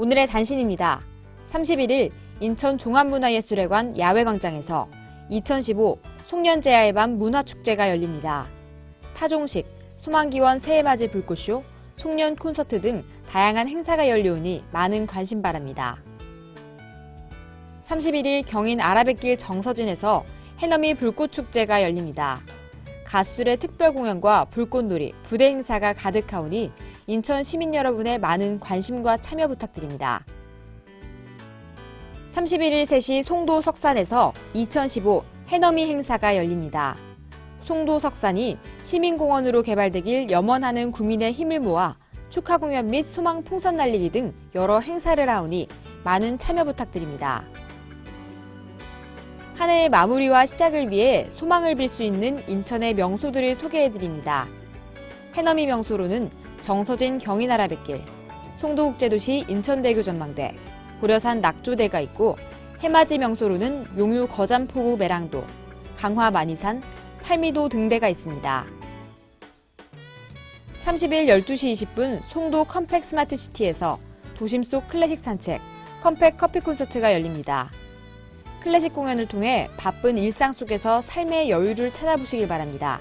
오늘의 단신입니다. 31일 인천 종합문화예술회관 야외광장에서 2015 송년제야의 밤 문화축제가 열립니다. 타종식, 소망기원 새해맞이 불꽃쇼, 송년 콘서트 등 다양한 행사가 열려오니 많은 관심 바랍니다. 31일 경인 아라뱃길 정서진에서 해넘이 불꽃축제가 열립니다. 가수들의 특별 공연과 불꽃놀이, 부대 행사가 가득하오니 인천 시민 여러분의 많은 관심과 참여 부탁드립니다. 31일 3시 송도 석산에서 2015 해넘이 행사가 열립니다. 송도 석산이 시민공원으로 개발되길 염원하는 구민의 힘을 모아 축하 공연 및 소망 풍선 날리기 등 여러 행사를 하오니 많은 참여 부탁드립니다. 한 해의 마무리와 시작을 위해 소망을 빌 수 있는 인천의 명소들을 소개해드립니다. 해넘이 명소로는 정서진 경인아라뱃길, 송도국제도시 인천대교 전망대, 고려산 낙조대가 있고 해맞이 명소로는 용유 거잠포구 매랑도, 강화 만이산, 팔미도 등대가 있습니다. 30일 12시 20분 송도 컴팩 스마트시티에서 도심 속 클래식 산책, 컴팩 커피 콘서트가 열립니다. 클래식 공연을 통해 바쁜 일상 속에서 삶의 여유를 찾아보시길 바랍니다.